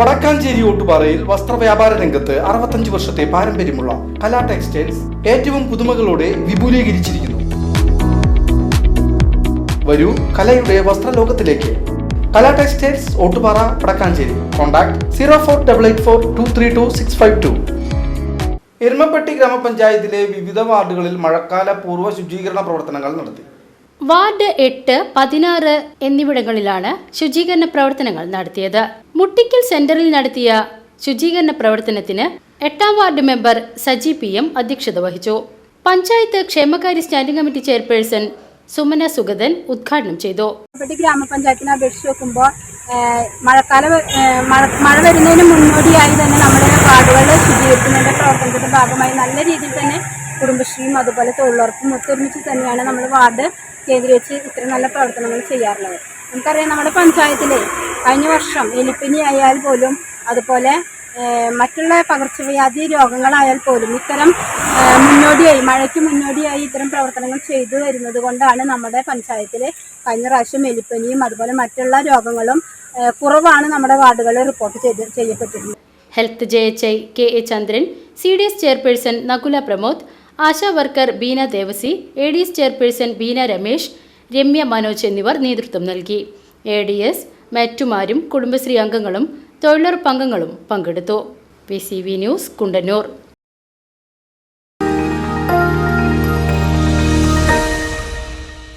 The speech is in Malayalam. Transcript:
വടക്കാഞ്ചേരി ഓട്ടുപാറയിൽ വസ്ത്രവ്യാപാര രംഗത്ത് അറുപത്തഞ്ച് വർഷത്തെ പാരമ്പര്യമുള്ള കലാ ടെക്സ്റ്റൈൽസ് ഏറ്റവും പുതുമകളോടെ വിപുലീകരിച്ചിരിക്കുന്നു. വരൂ കലയുടെ വസ്ത്രലോകത്തിലേക്ക്. Kala textiles Ottupara Vadakkanchery. Contact zero four double eight four two three two six five two. Erumapetty ഗ്രാമപഞ്ചായത്തിലെ വിവിധ വാർഡുകളിൽ മഴക്കാല പൂർവ ശുചീകരണ പ്രവർത്തനങ്ങൾ നടത്തി. വാർഡ് എട്ട് പതിനാറ് എന്നിവിടങ്ങളിലാണ് ശുചീകരണ പ്രവർത്തനങ്ങൾ നടത്തിയത്. മുട്ടിക്കൽ സെന്ററിൽ നടത്തിയ ശുചീകരണ പ്രവർത്തനത്തിന് എട്ടാം ward member Saji P M അധ്യക്ഷത വഹിച്ചു. പഞ്ചായത്ത് ക്ഷേമകാര്യ standing committee chairperson Sumana Sugathan ഉദ്ഘാടനം ചെയ്തു. ഗ്രാമപഞ്ചായത്തിനെ അപേക്ഷിച്ച് നോക്കുമ്പോൾ മഴക്കാലം മഴ മഴ വരുന്നതിന് മുന്നോടിയായി തന്നെ നമ്മുടെ വാർഡുകൾ ശുചീകരിക്കുന്നതിന്റെ പ്രവർത്തനത്തിന്റെ ഭാഗമായി നല്ല രീതിയിൽ തന്നെ കുടുംബശ്രീയും അതുപോലെ തൊഴിലുറപ്പും ഒത്തൊരുമിച്ച് തന്നെയാണ് നമ്മൾ വാർഡ് കേന്ദ്രീകരിച്ച് ഇത്ര നല്ല പ്രവർത്തനങ്ങൾ ചെയ്യാറുള്ളത്. നമുക്കറിയാം നമ്മുടെ പഞ്ചായത്തിൽ കഴിഞ്ഞ വർഷം എലിപ്പനി ആയാൽ പോലും അതുപോലെ മറ്റുള്ള പകർച്ചവ്യാധി രോഗങ്ങളായാൽ പോലും ഇത്തരം മുന്നോടിയായി മഴയ്ക്ക് മുന്നോടിയായി ഇത്തരം പ്രവർത്തനങ്ങൾ ചെയ്തു വരുന്നത് കൊണ്ടാണ് നമ്മുടെ പഞ്ചായത്തിൽ കഴിഞ്ഞ പ്രാവശ്യം എലിപ്പനിയും അതുപോലെ മറ്റുള്ള രോഗങ്ങളും കുറവാണ് നമ്മുടെ വാർഡുകളിൽ റിപ്പോർട്ട് ചെയ്ത് ചെയ്യപ്പെട്ടിരുന്നത്. Health J H I K A Chandran C D S chairperson Nakula Pramod ASHA worker Beena Devasi A D S chairperson Beena Ramesh Ramya Manoj എന്നിവർ നേതൃത്വം നൽകി. എ ഡി എസ് മറ്റുമാരും കുടുംബശ്രീ അംഗങ്ങളും തൊഴിലുറപ്പ് അംഗങ്ങളും പങ്കെടുത്തു. P C V news Kundannoor.